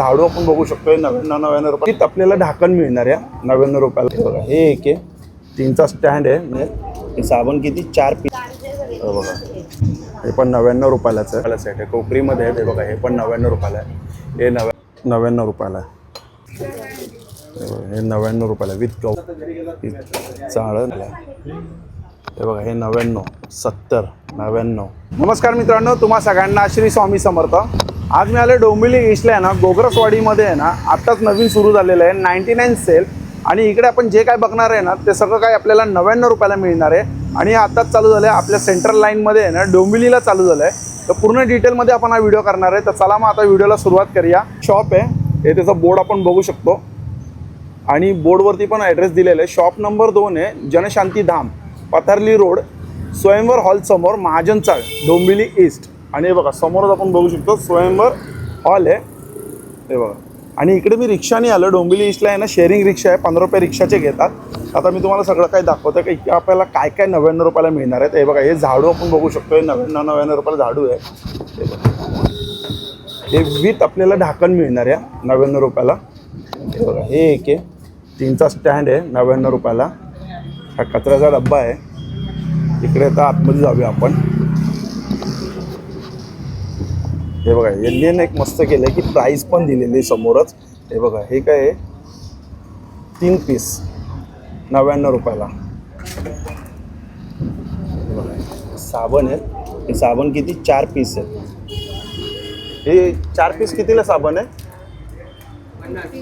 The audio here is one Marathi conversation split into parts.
झाडू आपण बघू शकतो नव्याण्णव नव्याण्णव रुपये आपल्याला ढाकण मिळणार आहे नव्याण्णव रुपयाला? हे बघा हे एक आहे. तीनचा स्टँड आहे. म्हणजे साबण किती? चार पीस. बघा. हे पण नव्याण्णव रुपयालाच आहे. सेट आहे. कोकरीमध्ये आहे. बघा हे पण नव्याण्णव रुपयाला आहे. हे नव्या नव्याण्णव रुपयाला आहे. हे नव्याण्णव रुपयाला विथ कौ चाळ हे बघा हे नव्याण्णव सत्तर नव्याण्णव. नमस्कार मित्रांनो तुम्हा सगळ्यांना श्री स्वामी समर्थ. आज मी आले डोंबिवली ईस्टला आहे ना गोगरसवाडीमध्ये आहे ना आत्ताच नवीन सुरू झालेलं आहे नाईन्टी नाईन सेल. आणि इकडे आपण जे काय बघणार आहे ना ते सगळं काय आपल्याला नव्याण्णव रुपयाला मिळणार आहे. आणि आत्ताच चालू झालं आहे आपल्या सेंट्रल लाईनमध्ये आहे ना डोंबिवलीला चालू झालं आहे तर पूर्ण डिटेलमध्ये आपण हा व्हिडिओ करणार आहे. तर चला मग आता व्हिडिओला सुरुवात करूया. शॉप आहे हे त्याचा बोर्ड आपण बघू शकतो. आणि बोर्डवरती पण ॲड्रेस दिलेला आहे. शॉप नंबर दोन आहे जनशांती धाम. पथारली रोड स्वयंवर हॉल समोर महाजन चाळ डोंबिवली ईस्ट. आणि हे बघा समोरच आपण बघू शकतो स्वयंवर हॉल आहे. हे बघा. आणि इकडे मी रिक्षाने आलो डोंबिवली ईस्टला आहे ना शेअरिंग रिक्षा आहे पंधरा रुपये रिक्षाचे घेतात. आता मी तुम्हाला सगळं काही दाखवतो की इथे आपल्याला काय काय नव्याण्णव रुपयाला मिळणार आहे हे बघा हे झाडू आपण बघू शकतो हे नव्याण्णव नव्याण्णव रुपयाला झाडू आहे. हे बघा. हे विथ आपल्याला ढाकण मिळणार आहे नव्याण्णव रुपयाला. हे बघा हे एक आहे. तीनचा स्टँड आहे नव्याण्णव रुपयाला. हा कचऱ्याचा डब्बा आहे. इकडे आता आतमध्ये जाऊया आपण. हे बघा यांनी एक मस्त केलं आहे की प्राईस पण दिलेली आहे समोरच. हे बघा हे काय आहे? तीन पीस नव्याण्णव रुपयाला. साबण आहे. साबण किती? चार पीस आहेत. हे चार पीस कितीला साबण आहे?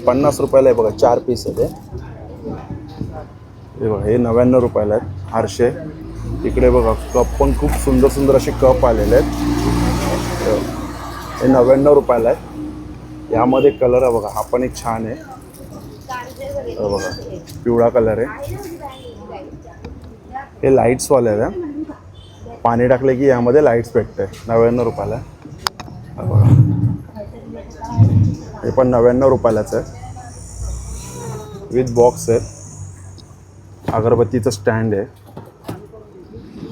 पन्नास रुपयाला आहे बघा चार पीस आहे ते. हे बघा हे नव्याण्णव रुपयाला आहेत आरशे. इकडे बघा कप पण खूप सुंदर सुंदर असे कप आलेले आहेत. हे नव्याण्णव रुपयाला आहेत. यामध्ये कलर आहे बघा हा पण एक छान आहे. बघा पिवळा कलर आहे. हे लाईट्सवाले आहे पाणी टाकले की यामध्ये लाईट्स भेटते नव्याण्णव रुपयाला बघा हे पण नव्याण्णव रुपयालाच आहे. विथ बॉक्स आहे. अगरबत्तीचं स्टँड आहे.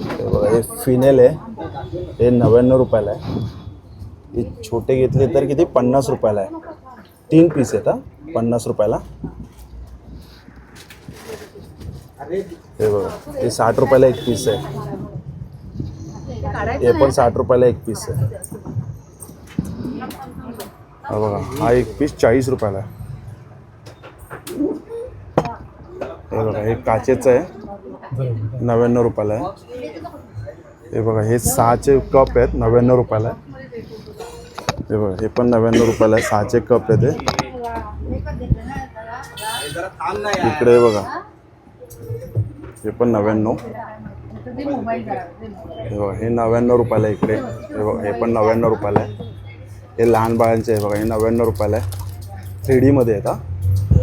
हे बघा हे फिनेल आहे. हे नव्याण्णव रुपयाला आहे. हे छोटे घेतले तर किती? पन्नास रुपयाला आहे. तीन पीस आहेत हा. पन्नास रुपयाला. हे बघा हे साठ रुपयाला एक पीस आहे. हे पण साठ रुपयाला एक पीस आहे. बघा हा एक पीस चाळीस रुपयाला आहे. हे बघा हे काचेचं आहे. नव्याण्णव रुपयाला आहे. हे बघा हे सहाचे कप आहेत नव्याण्णव रुपयाला आहे. हे बघा हे पण नव्याण्णव रुपयाला आहे सहाचे कप आहे ते इकडे बघा. हे पण नव्याण्णव. हे बघा हे नव्याण्णव रुपयाला आहे इकडे. हे बघा हे पण नव्याण्णव रुपयाला आहे. हे लहान बाळांचे आहे बघा हे नव्याण्णव रुपयाला आहे. थ्री डीमध्ये आहेत हा.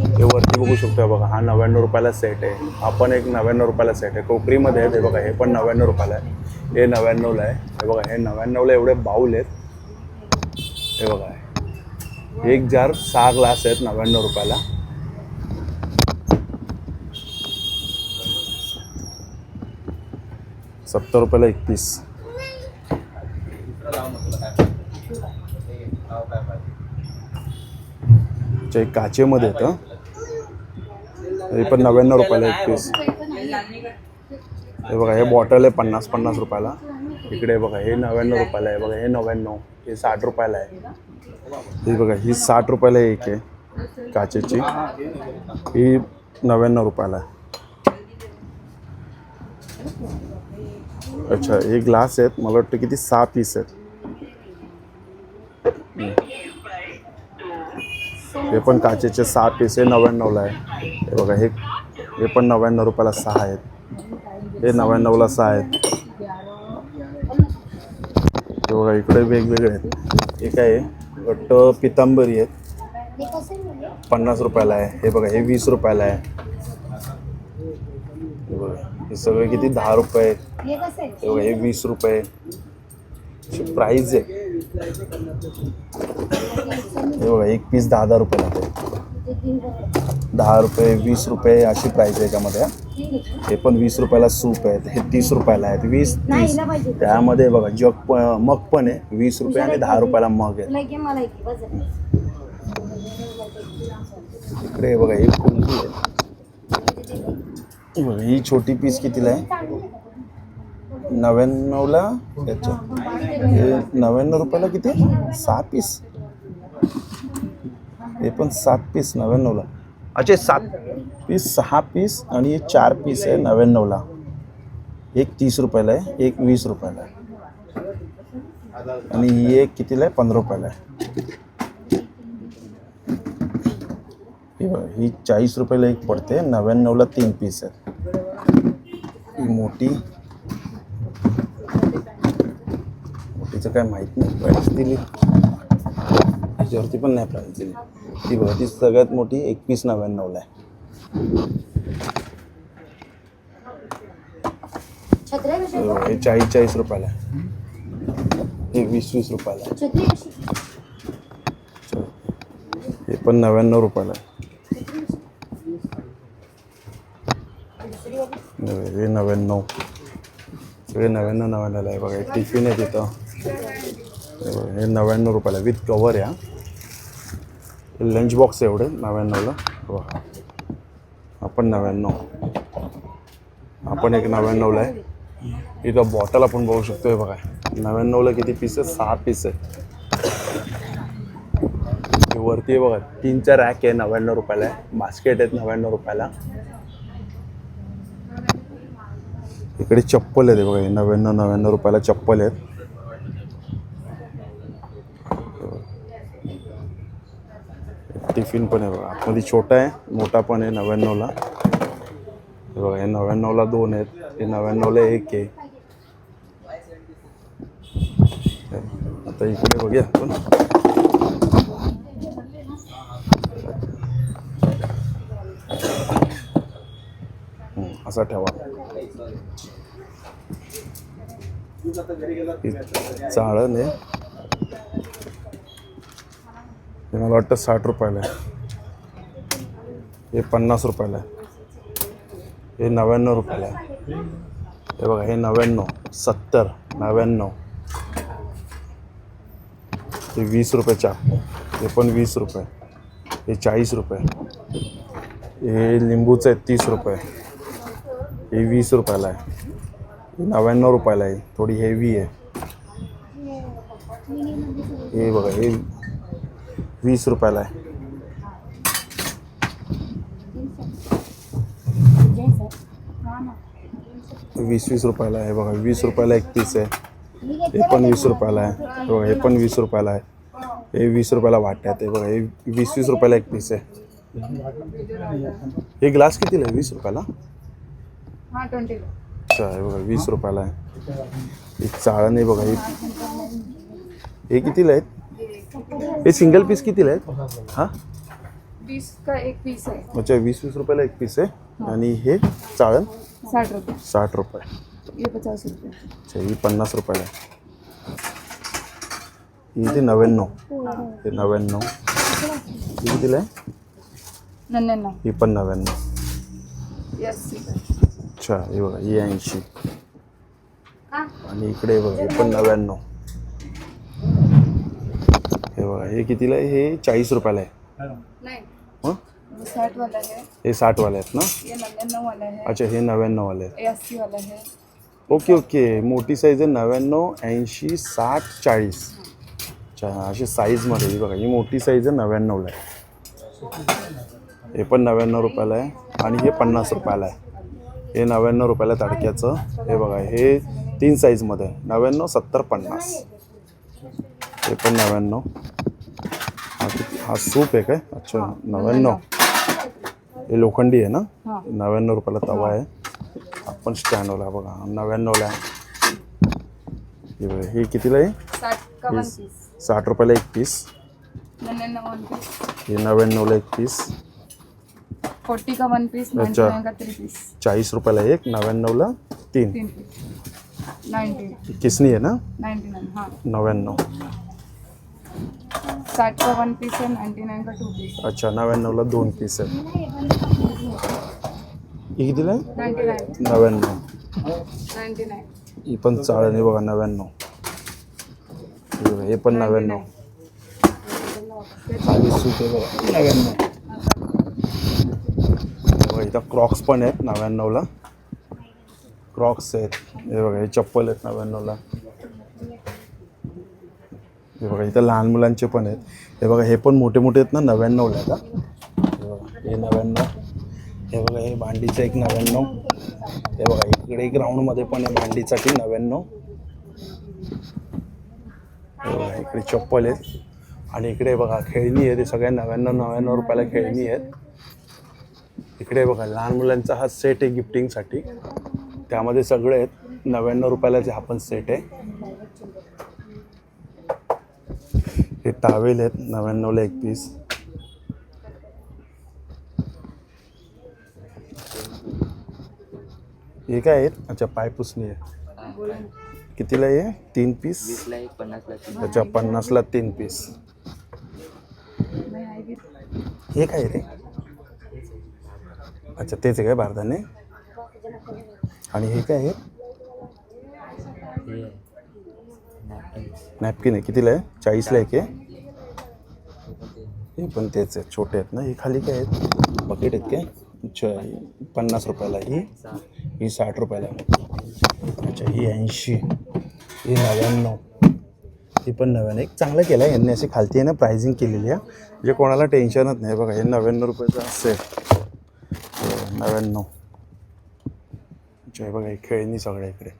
हे वरती बघू शकतो बघा हा नव्याण्णव रुपयाला सेट आहे. हा पण एक नव्याण्णव रुपयाला सेट आहे. कोकरीमध्ये आहे हे बघा हे पण नव्याण्णव रुपयाला आहे. हे नव्याण्णवला आहे. हे बघा हे नव्याण्णवला एवढे बाऊल आहेत. हे बघा. एक जार सहा ग्लास आहेत नव्याण्णव रुपयाला. सत्तर रुपयाला एक पीस काचेमध्ये येतं हे पण नव्याण्णव रुपयाला एक पीस हे बघा हे बॉटल आहे पन्नास पन्नास रुपयाला. इकडे बघा हे नव्याण्णव रुपयाला आहे. बघा हे नव्याण्णव हे साठ रुपयाला आहे. ही बघा ही साठ रुपयाला एक आहे काचेची. ही नव्याण्णव रुपयाला आहे. अच्छा हे ग्लास आहेत. मला वाटतं किती सहा पीस आहेत. हे पण काचेचे सहा पीस हे नव्याण्णवला आहे. हे बघा हे हे पण नव्याण्णव रुपयाला सहा आहेत. हे नव्याण्णवला सहा आहेत. हे बघा इकडे वेगवेगळे आहेत. हे काय आहे? वाटतं पितांबरी आहेत. पन्नास रुपयाला आहे. हे बघा हे वीस रुपयाला आहे. हे बघा हे सगळे किती? दहा रुपये हे बघा हे वीस रुपये प्राईज आहे. हे बघा एक पीस दहा दहा रुपये लागते दहा रुपये वीस रुपये अशी प्राईज आहे याच्यामध्ये हा. पण वीस रुपयाला सूप आहेत हे तीस रुपयाला आहेत. वीस तीस. त्यामध्ये बघा जग प मग पण आहे. वीस रुपये आणि दहा रुपयाला मग आहे. इकडे बघा ही कुंदी आहे. ही बघा ही छोटी पीस कितीला आहे? नव्याण्णवला याच्या. हे नव्याण्णव रुपयाला किती? सहा पीस हे पण सात पीस नव्याण्णवला. अच्छा सात पीस सहा पीस आणि हे चार पीस आहे नव्याण्णवला. एक तीस रुपयाला आहे एक वीस रुपयाला आहे. आणि ही एक कितीला आहे? पंधरा रुपयाला आहे. ही चाळीस रुपयाला एक पडते नव्याण्णवला तीन पीस आहेत. ही मोठी. मोठीचं काय माहीत नाही प्राईस दिली. त्याच्यावरती पण नाही प्राईस दिली. ती बघा ती सगळ्यात मोठी एक पीस नव्याण्णवला आहे. चाळीस चाळीस रुपयाला आहे. हे वीस वीस रुपयाला हे पण नव्याण्णव रुपयाला आहे. हे नव्याण्णव. सगळे नव्याण्णव नव्याण्णवला आहे. बघा टिफिन आहे तिथं. हे हे नव्याण्णव रुपयाला विथ कवर या लंच बॉक्स एवढे नव्याण्णवला. बघा. आपण नव्याण्णव. आपण एक नव्याण्णवला आहे. इथं बॉटल आपण बघू शकतो आहे बघा. नव्याण्णवला किती पीस आहे सहा पीस आहे वरती आहे बघा. तीनचा रॅक आहे नव्याण्णव रुपयाला. आहे बास्केट आहेत नव्याण्णव रुपयाला. इकडे चप्पल आहेत बघा. हे नव्याण्णव नव्याण्णव रुपयाला चप्पल आहेत. डॉल्फिन पण आहे बघा. आतमध्ये छोटा आहे मोठा पण आहे नव्याण्णवला. हे बघा हे नव्याण्णवला दोन आहेत हे नव्याण्णवला एक आहे. आता इकडे बघूया आपण. असा ठेवा. चाळण आहे हे मला वाटतं साठ रुपयाला आहे. हे पन्नास रुपयाला आहे. हे नव्याण्णव रुपयाला आहे. हे बघा हे नव्याण्णव सत्तर नव्याण्णव. हे वीस रुपयाच्या हे पण वीस रुपये. हे चाळीस रुपये. हे लिंबूचं आहे तीस रुपये. हे वीस रुपयाला आहे. हे नव्याण्णव रुपयाला आहे. थोडी हेवी आहे. हे बघा हे वीस रुपयाला आहे वीस वीस रुपयाला आहे बघा वीस रुपयाला एक पीस आहे हे। पण वीस रुपयाला आहे हे बघा हे पण वीस रुपयाला आहे हे वीस रुपयाला वाट्यात आहे बघा हे वीस वीस रुपयाला एक पीस आहे हे ग्लास कितीला आहे वीस रुपयाला हा ट्वेंटी। अच्छा हे बघा वीस रुपयाला आहे ही चाळण आहे बघा हे कितीला आहेत हे सिंगल पीस कितीला आहेत? हां? बीस का एक पीस है अच्छा वीस वीस रुपयाला एक पीस आहे. आणि हे चाळण? साठ रुपये. साठ रुपये. ये पचास रुपये. अच्छा ही पन्नास रुपयाला आहे. ही ते नव्याण्णव. ते नव्याण्णव. ही कितीला आहे? नन्याण्णव ही पण नव्याण्णव. यस अच्छा हे बघा ही ऐंशी. आणि इकडे बघा हे पण नव्याण्णव. हे बघा हे कितीला आहे? हे चाळीस रुपयाला आहे. नहीं. हं? साठ वाला है हे साठवाले आहेत ना? ये नन्याण्णव वाला है अच्छा हे नव्याण्णववाले आहेत. ये अस्सी वाला है ओके ओके. मोठी साईज आहे नव्याण्णव ऐंशी साठ चाळीस. अच्छा अशी साईजमध्ये ही बघा ही मोठी साईज आहे नव्याण्णवला आहे. हे पण नव्याण्णव रुपयाला आहे आणि हे पन्नास रुपयाला आहे. हे नव्याण्णव रुपयाला तडक्याचं. हे बघा हे तीन साईजमध्ये आहे. नव्याण्णव सत्तर पन्नास. हे पण नव्याण्णव. हा सूप आहे. काय अच्छा नव्याण्णव. हे लोखंडी आहे ना? हां. नव्याण्णव रुपयाला तवा आहे. आपण स्टँडवाला बघा. नव्याण्णवला आहे हे कितीला आहे? साठ रुपयाला एक पीस. हे नव्याण्णवला एक पीस. फोर्टी का वन पीस अच्छा. चाळीस रुपयाला एक नव्याण्णवला तीन. किसनी आहे ना? नव्याण्णव. साठ का वन पीस है नाइन्टी नाइन का टू पीस अच्छा नव्याण्णवला दोन पीस आहेत. ही कितीला आहे? नाइन्टी नाइन नव्याण्णव. नाइन्टी नाइन ही पण चाळण आहे बघा नव्याण्णव. हे बघा, हे पण नव्याण्णव. खाली सूट आहे बघा. नव्याण्णव. हे बघा इथं क्रॉक्स पण आहेत नव्याण्णवला. क्रॉक्स आहेत. हे बघा हे चप्पल आहेत नव्याण्णवला. हे बघा इथं लहान मुलांचे पण आहेत. हे बघा हे पण मोठे मोठे आहेत ना नव्याण्णवला आता. हे बघा हे नव्याण्णव. हे बघा हे भांडीचं एक नव्याण्णव. हे बघा इकडे एक राऊंडमध्ये पण आहे भांडीसाठी नव्याण्णव. हे बघा इकडे चप्पल आहेत. आणि इकडे बघा खेळणी आहे ते सगळ्या नव्याण्णव नव्याण्णव रुपयाला खेळणी आहेत. इकडे बघा लहान मुलांचा हा सेट आहे गिफ्टिंगसाठी त्यामध्ये सगळे आहेत. नव्याण्णव रुपयालाचे हा पण सेट आहे. हे टावेल आहेत नव्याण्णवला एक पीस हे काय आहेत अच्छा पायपुसणी आहे कितीला आहे तीन पीस अच्छा पन्नासला तीन पीस हे काय रे अच्छा तेच आहे काय भारताने आणि हे काय आहे हे napkin. नॅपकिन आहे. कितीला आहे? चाळीसला आहे हे पण ते हे पण तेच आहे छोटे आहेत ना. हे खाली काय आहेत? बकेट आहेत काय? अच्छा पन्नास रुपयाला ही. ही साठ रुपयाला अच्छा ही ऐंशी. ही नव्याण्णव. ही पण नव्याण्णव. एक चांगलं केलं आहे यांनी अशी खालती आहे ना प्राइसिंग केलेली आहे. म्हणजे कोणाला टेन्शनच नाही. बघा हे नव्याण्णव रुपयाचं सेट नव्याण्णव. अच्छा हे बघा हे खेळणी सगळ्या इकडे.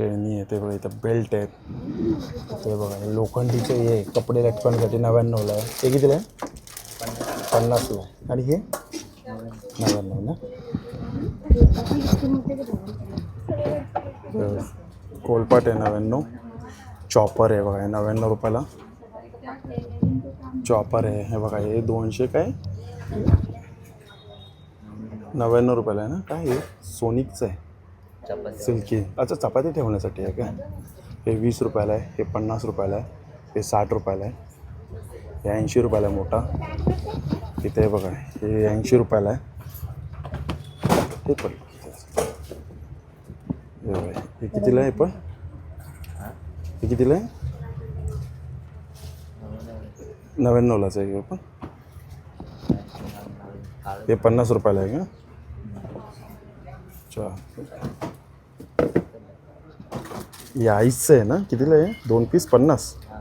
खेळणी आहे ते बघा इथं बेल्ट आहेत. ते बघा लोखंडीचे हे कपडे लटकवण्यासाठी नव्याण्णवला आहे. ते कितीला आहे? पन्नासला. आहे आणि हे? नव्याण्णव ना? कोलपाट आहे नव्याण्णव. चॉपर आहे बघा नव्याण्णव रुपयाला. चॉपर आहे हे बघा हे दोनशे काय? नव्याण्णव रुपयाला आहे ना? काय हे? सोनिकचं आहे. सिल्की. अच्छा चपाती ठेवण्यासाठी आहे का? हे वीस रुपयाला आहे हे पन्नास रुपयाला आहे हे साठ रुपयाला आहे हे ऐंशी रुपयाला आहे मोठा. इथे बघा हे ऐंशी रुपयाला आहे. हे पण हे कितीला आहे पण? हे कितीला आहे? नव्याण्णवलाच आहे हे पण. हे पन्नास रुपयाला आहे का? अच्छा हे आईसचं आहे ना? कितीला आहे? दोन पीस पन्नास. हा.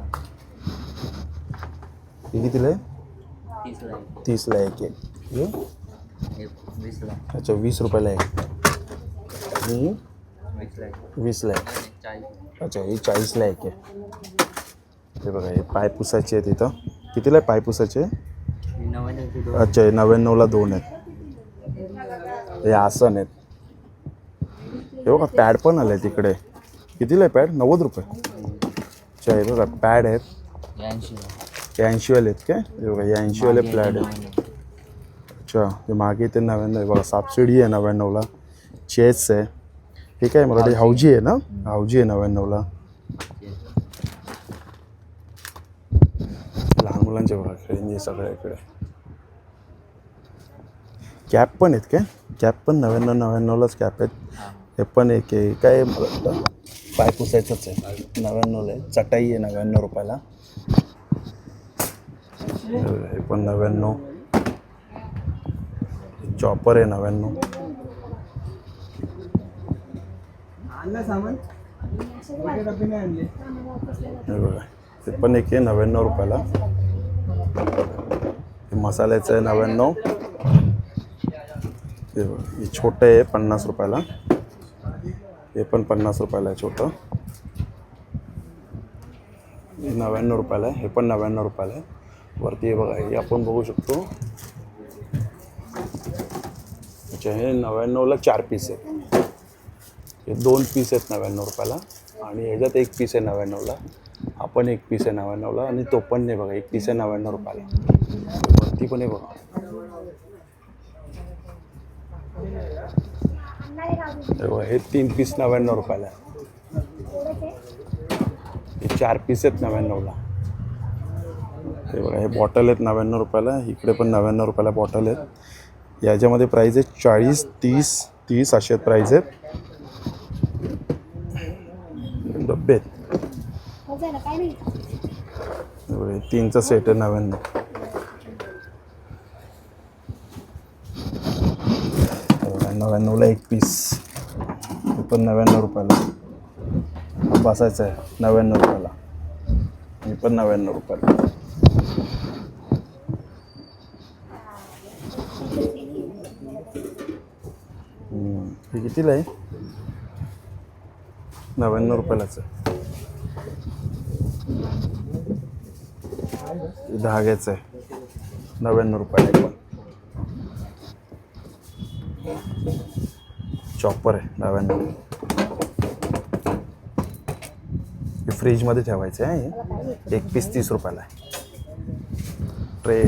कितीला आहे? तीसला एक एक. आहे. अच्छा वीस रुपयाला आहे. आणि वीसला एक वीसला आहे. चाळीस. अच्छा ही चाळीसला एक आहे हे बघा हे पाय पुसाचे आहेत इथं. कितीला आहे पाय पुसाचे नव्याण्णवचे दोन. अच्छा हे नव्याण्णवला दोन आहेत. हे आसन आहेत. हे बघा पॅड पण आले तिकडे कितीला आहे पॅड नव्वद रुपये. अच्छा हे बघा पॅड आहेत. हे ऐंशीवाले आहेत काय? हे बघा हे ऐंशीवाले प्लॅड आहेत. अच्छा हे मागे ते नव्याण्णव आहे बघा सापशिडी आहे नव्याण्णवला. चेस आहे. हे काय मला हावजी आहे ना? हावजी आहे नव्याण्णवला. लहान मुलांचे बघा खेळणी सगळ्या इकडे. कॅप पण आहेत काय? कॅप पण नव्याण्णव नव्याण्णवलाच कॅप आहेत. हा. पण एक आहे. काय मला पाय पुसायचंच आहे. नव्याण्णवला आहे चटाई आहे नव्याण्णव रुपयाला. हे पण नव्याण्णव. चॉपर आहे नव्याण्णव. हे बघा. ते पण एक आहे नव्याण्णव रुपयाला. हे मसाल्याचं आहे नव्याण्णव. हे बघा. हे छोटं आहे पन्नास रुपयाला. हे पण पन्नास रुपयाला आहे छोटं हे नव्याण्णव रुपयाला आहे हे पण नव्याण्णव रुपयाला आहे. वरती हे बघा हे आपण बघू शकतो. अच्छा हे नव्याण्णवला चार पीस आहेत. हे दोन पीस आहेत नव्याण्णव रुपयाला आणि ह्याच्यात एक पीस आहे नव्याण्णवला. आपण एक पीस आहे नव्याण्णवला आणि तो पण नाही बघा एक पीस आहे नव्याण्णव रुपयाला. वरती पण आहे बघा. हे हे तीन पीस नव्याण्णव रुपयाला हे चार पीस आहेत नव्याण्णवला. हे बघा हे बॉटल आहेत नव्याण्णव रुपयाला इकडे पण नव्याण्णव रुपयाला बॉटल आहेत. याच्यामध्ये प्राईज आहे चाळीस तीस तीस असे आहेत प्राईज आहेत. डब्बे आहेत. तीनचा सेट आहे नव्याण्णव हे बघा, नव्याण्णवला एक पीस हे पण नव्याण्णव रुपयाला. बसायचं आहे नव्याण्णव रुपयाला. हे पण नव्याण्णव रुपयाला. हे कितीला आहे? नव्याण्णव रुपयालाच आहे. धाग्याचं आहे. नव्याण्णव रुपयाला पण. चॉपर आहे नव्याण्णव हे फ्रीजमध्ये ठेवायचं आहे एक पीस तीस रुपयाला आहे. ट्रे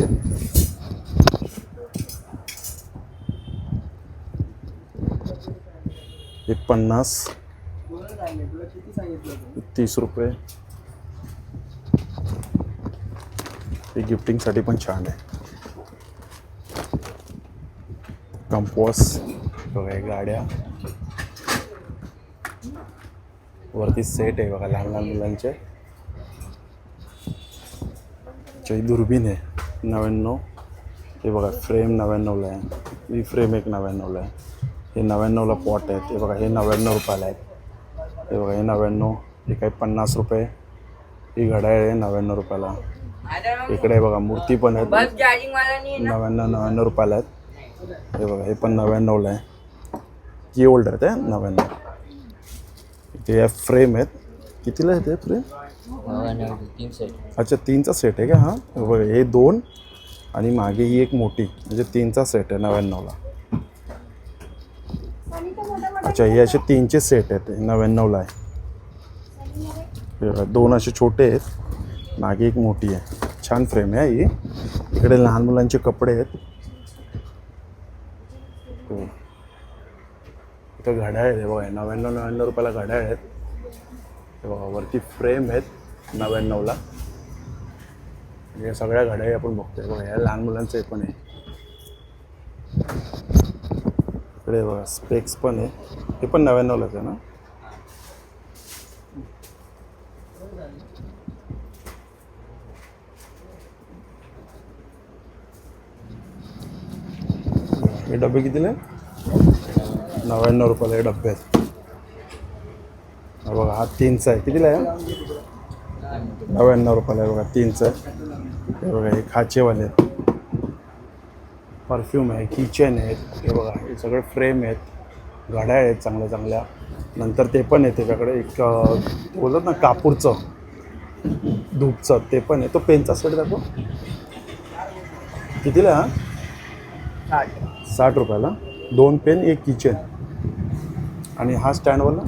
एक पन्नास. तीस रुपये. हे गिफ्टिंगसाठी पण छान आहे. कंपॉस बघा हे गाड्या. वरती सेट आहे बघा लहान लहान मुलांचे. ची दुर्बीण आहे नव्याण्णव. हे बघा फ्रेम नव्याण्णवला आहे. ही फ्रेम एक नव्याण्णवला आहे. हे नव्याण्णवला पॉट आहेत हे बघा हे नव्याण्णव रुपयाला आहेत हे बघा हे नव्याण्णव. हे काही पन्नास रुपये. ही घड्याळ आहे नव्याण्णव रुपयाला. इकडे बघा मूर्ती पण आहेत. नव्याण्णव नव्याण्णव रुपयाला आहेत. हे बघा हे पण नव्याण्णवला आहे. की होल्डर ते नव्याण्णव. इथे या फ्रेम आहेत. कितीला आहे ते फ्रेम नव्याण्णव अच्छा तीनचा सेट आहे का? हां बघा हे दोन आणि मागे ही एक मोठी म्हणजे तीनचा सेट आहे नव्याण्णवला. अच्छा हे असे तीनचे सेट आहेत नव्याण्णवला आहे. दोन असे छोटे आहेत. मागे एक मोठी आहे. छान फ्रेम आहे ही. इकडे लहान मुलांचे कपडे आहेत. हो. इथं घड्याळ आहेत. बघा हे नव्याण्णव नव्याण्णव रुपयाला घड्याळ आहेत. हे बघा वरती फ्रेम आहेत नव्याण्णवला. या सगळ्या घड्याळी आपण बघतोय. बघा या लहान मुलांचं हे पण आहे. इकडे बघा स्पेक्स पण आहे. हे पण नव्याण्णवलाच आहे ना? हे डबे कितीला आहे नव्याण्णव रुपयाला हे डबे आहेत. हा बघा हा तीनचा आहे. कितीला आहे? नव्याण्णव रुपयाला आहे बघा तीनचं आहे. हे बघा हे खाचेवाले आहेत. परफ्यूम आहे किचन आहेत. हे बघा हे सगळे फ्रेम आहेत. घड्याळ आहेत चांगल्या चांगल्या. नंतर ते पण आहे त्याच्याकडे. एक अं, ते बोलतात ना कापूरचं. धूपचं ते पण आहे. तो पेनचा सेट दाखव. कितीला आहे हा? साठ रुपयाला. दोन पेन एक किचन. आणि हा स्टँडवाला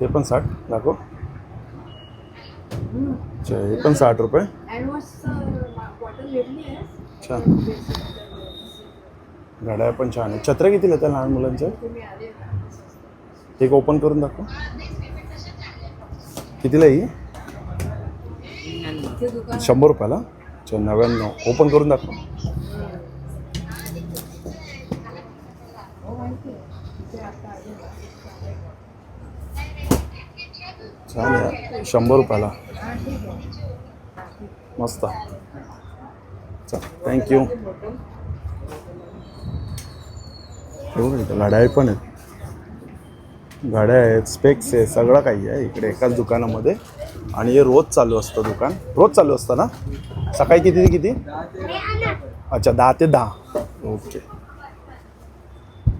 ते पण साठ दाखव. अच्छा हे पण साठ रुपये. छान गाड्या पण छान आहे छत्र्या कितीला त्या लहान मुलांच्या एक ओपन करून दाखव. कितीला ही? शंभर रुपयाला? अच्छा नव्याण्णव. ओपन करून दाखव. छान आहे. शंभर रुपयाला. मस्त. चल थँक्यू इथं गाड्या पण आहेत. गाड्या आहेत स्पेक्स आहे सगळं काही आहे इकडे एकाच दुकानामध्ये. आणि हे रोज चालू असतं दुकान. रोज चालू असतं ना? सकाळी किती ते किती? अच्छा दहा ते दहा. ओके.